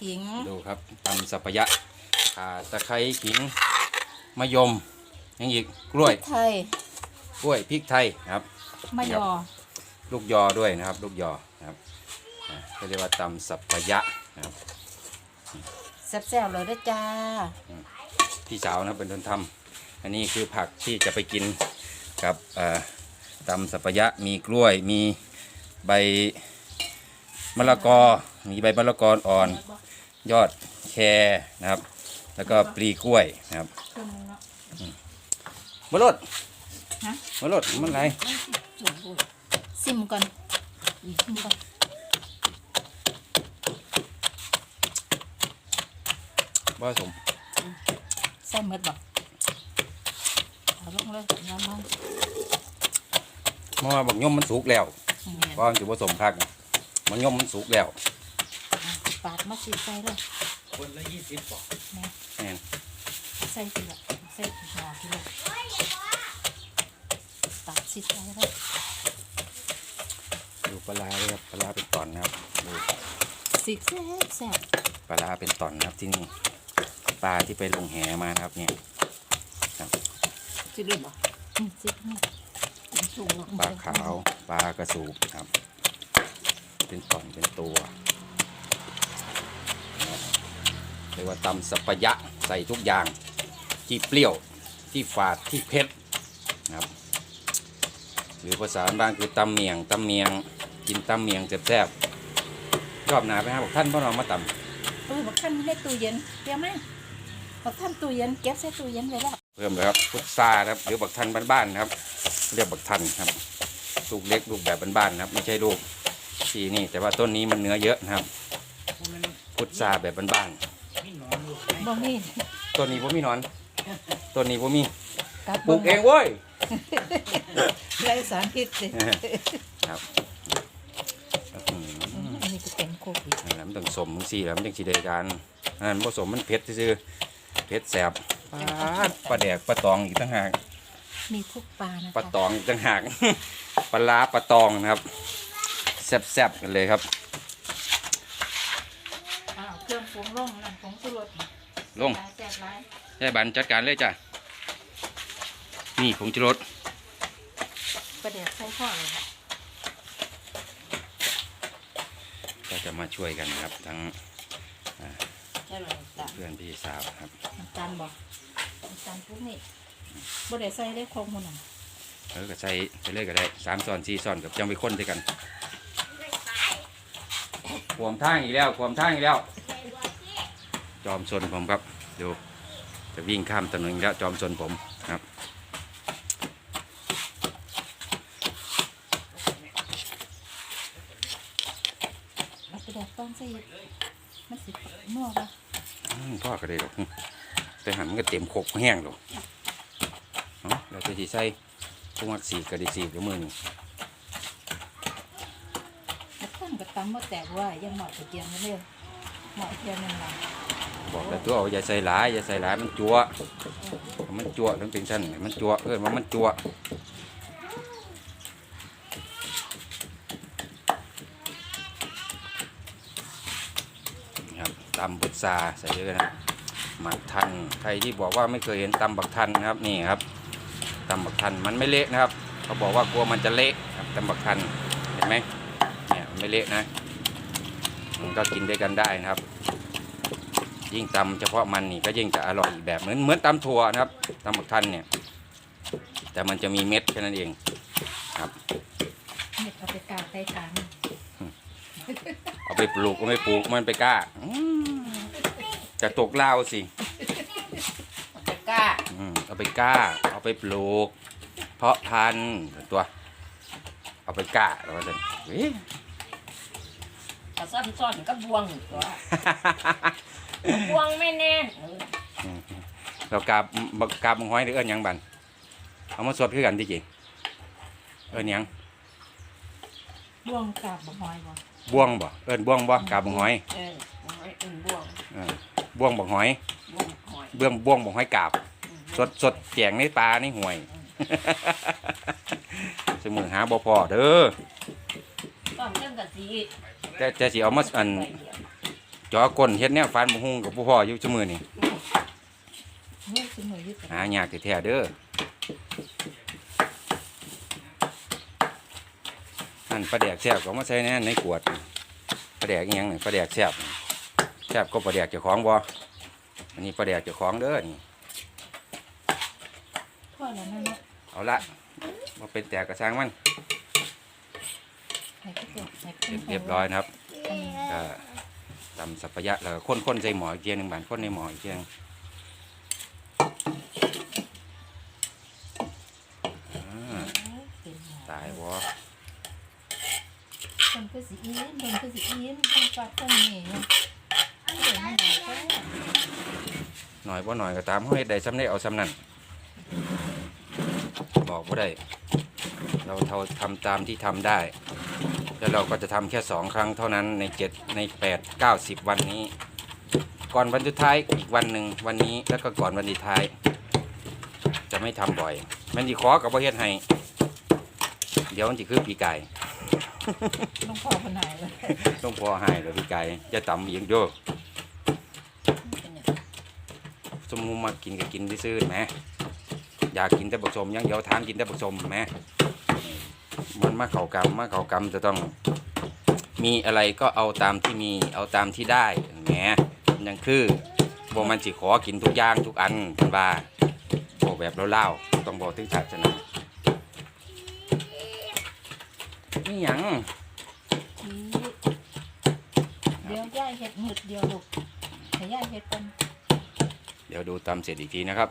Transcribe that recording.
ขิง ดูครับตำสัพพยะข่าตะไคร้ขิงมะยมยังอีกกล้วยไทยกล้วยพริกไทยนะครับมะยอ ลูกยอด้วยนะครับ ลูกยอนะครับอ่าก็เรียกว่าตำสัพพยะนะครับแซ่บๆเลยเด้อจ้า พี่สาวนะครับเป็นคนทำอันนี้คือผักที่จะไปกินกับเอ่อตำสัพพยะมีกล้วยมีใบมะละกอมีใบมะละกออ่อน ยอดแครนะครับ แล้วก็ปลีกล้วยนะครับเครื่องนึงเนาะมะรดฮะมะรดมันอะไรซิมก่อนซิมก่อนบ่สมใส่หมดบ่เอาลงเลยน้ำมันเพราะว่าบักย่อมมันสุกแล้วเนี่ยเพราะมันถือว่าสมพักบักย่อมมันสุกแล้ว ปาดมาสิใส่เลยคนละยี่สิบบอกแม่นใส่ทีละใส่ทีละทีละปาดสิใส่เลยดูปลาร้าด้วยครับปลาร้าเป็นตอนนะครับดูสิแซ่บแซ่บปลาร้าเป็นตอนนะครับที่นี่ปลาที่ไปลงแหมานะครับเนี่ยครับสิเลือบ่อืมสิเนี่ยสูงเนาะปลาขาวปลากระสูบครับ เป็นตอนเป็นตัวนะครับ เรียกว่าตำสัพพยะใส่ทุกอย่างที่เปรี้ยวที่ฝาดที่เผ็ดนะครับหรือภาษาบ้านคือตำเมียงตำเมียงกินตำเมียงแซ่บๆรอบหนาไปหาบอกท่านพ่อเรามาตเออบักท่านในตู้เย็นเดี๋ยวมาบักท่านตู้เย็นเก็บใส่ตู้เย็นไว้แล้วำเพิ่มเลยครับพุทรานะครับหรือบักทันบ้านๆนะครับ เรียกบักทันครับลูกเล็กลูกแบบบ้านๆนะครับ ไม่ใช่ลูกที่นี่แต่ว่าต้นนี้มันเนื้อเยอะนะครับมันพุทราแบบบ้านไบ่มีๆต้นนี้ผมมีหนอนต้นนี้ผมมีกลับปลูกเองเว้ยไรสารพิษเลยครับอื้อหืออันนี้ก็เป็นโควิดนั่นแหละมันต้องสมสีแล้วมันจังสีได้การอันนั้นผสมมันเผ็ดซื่อๆเผ็ดแสบปลาดปลาแดกปลาตองอีกต่างหากมีทุกปลานะปลาคะตองอีกต่างหากปลาร้าปลาตองนะครับแซ่บๆกันเลยครับอ้าวเครื่องปรุงร่องนั่นผงชูรส ลงหลายแซ่บหลายยายบันจัดการเลยจ้ะ นี่ผงชูรสประเดี๋ยวใส่ข้อเลยก็จะมาช่วยกันนะครับ ทั้งใช่เลยจ้ะเพื่อนพี่สาวครับน้ำตาลบอกน้ำตาลพวกนี้บ่ได้ใส่ได้คงมันน่ะเออก็ใส่ไปเลยก็ได้สามซ้อนสี่ซ้อนกับจังไปค้นด้วยกันขวมทางอีกแล้วขวมทางอีกแล้ว จอมชนผมครับดูจะวิ่งข้ามถนนอีกแล้วจอมชนผมครับเอาไปแดกต้นใส่อีกมันสินัวปะอืมพ่อก็ได้หรอกแต่หันมันก็เต็มโคกแห้งหรอกเอาเราจะที่ใส่พวกมักสีกระดิสีกับมือหนึ่งแล้วท่านก็ตำมาแตกว่ายังหมอดตะเกียงไม่เร็วหมอดเทียนนั่นล่ะ บอกแต่ตัวเอาอย่าใส่หลายอย่าใส่หลายมันจั่วมันจั่วต้องเป็นชั้นมันจั่วเพื่ออว่ามันจั่วครับตำพุทราใส่เยอะนะหมักทันใครที่บอกว่าไม่เคยเห็นตำบักทันนะครับนี่ครับตำบักทันมันไม่เละนะครับ เขาบอกว่ากลัวมันจะเละครับตำบักทันเห็นไหมเนี่ยไม่เละนะมันก็กินด้วยกันได้นะครับ ยิ่งตำเฉพาะมันนี่ก็ยิ่งจะอร่อยอีกแบบเหมือนเหมือนตำถั่วนะครับตำบักทันเนี่ย แต่มันจะมีเม็ดแค่นั้นเองครับ เม็ดเอาไปกาใส่ถังเอาไปปลูกก็ไม่ปลูกมันไปกล้าอืมจะตกเหล้าสิตะกร้าอืมเอาไปกล้า เอาไปปลูก เพาะพันธุ์ตัว เอาไปกล้าแล้วก็จะเฮ้ย กระซ่อนซ่อนก็บวงตัวบวงไม่แน่เออเรากาบบักกาบมังห้อยหรือเอิ้นหยังบันเอามาสดคือกันที่จริงเอิ้นหยังบ่วงกาบบ่หอยบ่บ่วงบ่เอิ้นบ่วงบ่กาบมังห้อยเออเอาไว้เป็นบวงเออบ่วงบักหอยบวงหอยเบื้องบ่วงบักหอยกาบสดสดแกงในปลาในห่วย สมือหาบ่พอเด้อต้อมเรื่องกะสี แต่แต่สิเอามาอันใส่เดียวจจอก้นเฮ็ดแนวฟันบ่ฮุงกับผู้พ่ออยู่ซุมื้อนี่นี่คือหน่วยยึดหายากแท้ๆเด้อนั่นปลาแดกแซ่บก็เอามาใส่ในนั้นในขวดปลาแดกอีหยังนี่ปลาแดกแซ่บแซ่บก็ปลาแดกเจ้าของบ่อันนี้ปลาแดกเจ้าของเด้อนี่พ่อแล้วนั่นนะเอาละมาเป็นแตกกระชังมันให้ก็ เกิดให้เรียบเรียบร้อยนะครับก็ตำสัพพยะแล้วก็ข้นๆใส่หม้ออีกเทียหนึงบานข้นในหม้ออีกเทียหนึงอ่าตายบ่คนคือสีอินคนคือสีอินคนปัดคนนี่อันเดียวมันได้แค่หน่อยบ่หน่อยก็ตามเฮาเฮ็ดได้ซ้ำได้เอาซ้ำนั่นบอกบ่ได้ เราเท่าทำตามที่ทำได้ แล้วเราก็จะทำแค่สองครั้งเท่านั้นในเจ็ดในแปดเก้าสิบวันนี้ ก่อนวันสุดท้ายอีกวันหนึ่งวันนี้แล้วก็ก่อนวันสุดท้าย จะไม่ทำบ่อยแมันดีขอกับประเทศให้เดี๋ยวมันจะคือปีไก่ หลวงพ่อคนไหนเลยต้องพอให้เลยปีไก่จะต่ำอีกเยอะสมมุติมากินก็กินที่ซื้อๆแหมอยากกินแต่บักสมอยังเดียวทานกินแต่บักสมแหม มันมาเข่ากรรมมาเข่ากรรมจะต้องมีอะไรก็เอาตามที่มีเอาตามที่ได้แหมยังคือบ่มันสิขอกินทุกอย่างทุกอันเพิ่นว่าบอกแบบเล่าๆต้องบอกถึงศาสนานี่หยังเดี๋ยวย่ายเห็ดหมึดเดียวลูกให้ย่ายเห็ดกันเดี๋ยวดูตามเสร็จอีกทีนะครับ